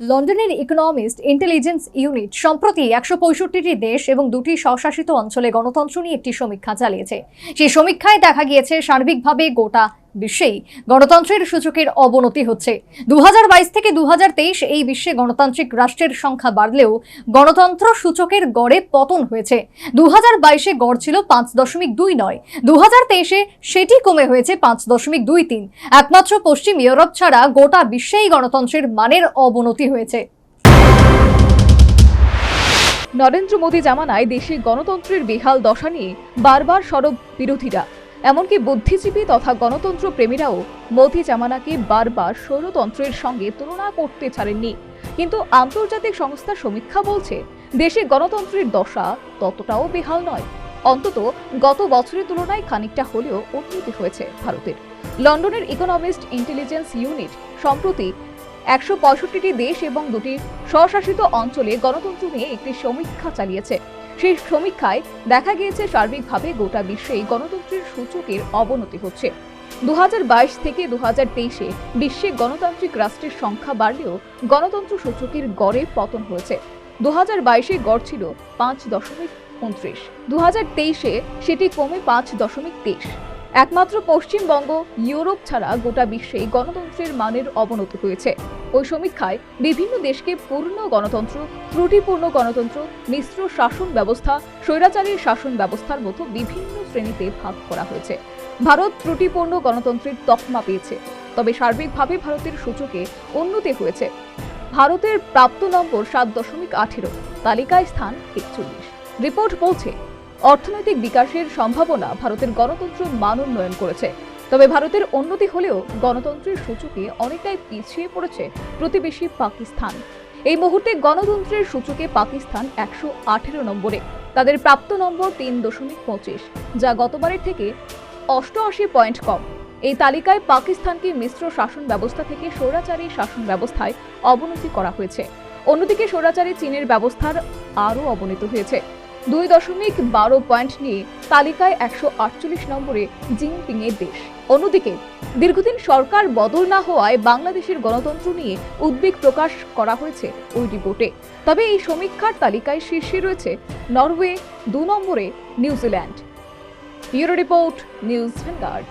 লন্ডনের economist intelligence unit সম্প্রতি একশো পঁয়ষট্টিটি দেশ এবং দুটি স্বশাসিত অঞ্চলে গণতন্ত্র নিয়ে একটি সমীক্ষা চালিয়েছে। সেই সমীক্ষায় দেখা গিয়েছে সার্বিকভাবে গোটা বিশ্বেই গণতন্ত্রের সূচকের অবনতি হচ্ছে। দু হাজার বাইশ থেকে দু এই বিশ্বে গণতান্ত্রিক রাষ্ট্রের সংখ্যা বাড়লেও গণতন্ত্র সূচকের গড়ে পতন হয়েছে। দু হাজার গড় ছিল পাঁচ দশমিক দুই নয়। দু হাজার সেটি কমে হয়েছে পাঁচ দশমিক দুই তিন। একমাত্র পশ্চিম ইউরোপ ছাড়া গোটা বিশ্বেই গণতন্ত্রের মানের অবনতি হয়েছে। নরেন্দ্র মোদী জামানায় দেশে গণতন্ত্রের বেহাল দশা নিয়ে বারবার সরব বিরোধীরা। এমনকি বুদ্ধিজীবী তথা গণতন্ত্র প্রেমীরাও মোদী জামানাকে বারবার সৌরতন্ত্রের সঙ্গে তুলনা করতে ছাড়েননি। কিন্তু আন্তর্জাতিক সংস্থার সমীক্ষা বলছে, দেশে গণতন্ত্রের দশা ততটাও বেহাল নয়। অন্তত গত বছরের তুলনায় খানিকটা হলেও উন্নতি হয়েছে ভারতের। লন্ডনের ইকোনমিস্ট ইন্টেলিজেন্স ইউনিট সম্প্রতি একশো দেশ এবং দুটি স্বশাসিত অঞ্চলে গণতন্ত্র নিয়ে একটি সমীক্ষা চালিয়েছে। সেই সমীক্ষায় দেখা গিয়েছে সার্বিকভাবে গোটা বিশ্বেই গণতন্ত্রের সূচকের অবনতি হচ্ছে। দুহাজার বাইশ থেকে দু তেইশে বিশ্বে গণতান্ত্রিক রাষ্ট্রের সংখ্যা বাড়লেও গণতন্ত্র সূচকের গড়ে পতন হয়েছে। দু হাজার বাইশে গড় ছিল পাঁচ দশমিক উনত্রিশ। দু তেইশে সেটি কমে পাঁচ দশমিক তেইশ। একমাত্র পশ্চিমবঙ্গ, ইউরোপ ছাড়া গোটা বিশ্বেই গণতন্ত্রের মানের অবনতি হয়েছে। ওই সমীক্ষায় বিভিন্ন দেশকে পূর্ণ গণতন্ত্র, ত্রুটিপূর্ণ গণতন্ত্র, মিশ্র শাসন ব্যবস্থা, স্বৈরাচারী শাসন ব্যবস্থার মতো বিভিন্ন শ্রেণীতে ভাগ করা হয়েছে। ভারত ত্রুটিপূর্ণ গণতন্ত্রের তকমা পেয়েছে, তবে সার্বিকভাবে ভারতের সূচকে উন্নতি হয়েছে। ভারতের প্রাপ্ত নম্বর সাত দশমিক আঠেরো, তালিকায় স্থান একচল্লিশ। রিপোর্ট বলছে অর্থনৈতিক বিকাশের সম্ভাবনা ভারতের গণতন্ত্র মান উন্নয়ন করেছে। তবে ভারতের উন্নতি হলেও গণতন্ত্রের সূচকে অনেকটাই পিছিয়ে পড়েছে প্রতিবেশী পাকিস্তান। এই মুহূর্তে গণতন্ত্রের সূচকে পাকিস্তান একশো আঠেরো নম্বরে। তাদের প্রাপ্ত নম্বর তিন দশমিক পঁচিশ, যা গতবারের থেকে অষ্টআশি পয়েন্ট কম। এই তালিকায় পাকিস্তানকে মিশ্র শাসন ব্যবস্থা থেকে স্বৈরাচারী শাসন ব্যবস্থায় অবনতি করা হয়েছে। অন্যদিকে স্বৈরাচারী চীনের ব্যবস্থার আরও অবনতি হয়েছে। দুই দশমিক বারো পয়েন্ট নিয়ে তালিকায় একশো আটচল্লিশ নম্বরে জিনপিং এর দেশ। অন্যদিকে, দীর্ঘদিন সরকার বদল না হওয়ায় বাংলাদেশের গণতন্ত্র নিয়ে উদ্বেগ প্রকাশ করা হয়েছে ওই রিপোর্টে। তবে এই সমীক্ষার তালিকায় শীর্ষে রয়েছে নরওয়ে দু নম্বরে New Zealand. Euro report, News Vanguard.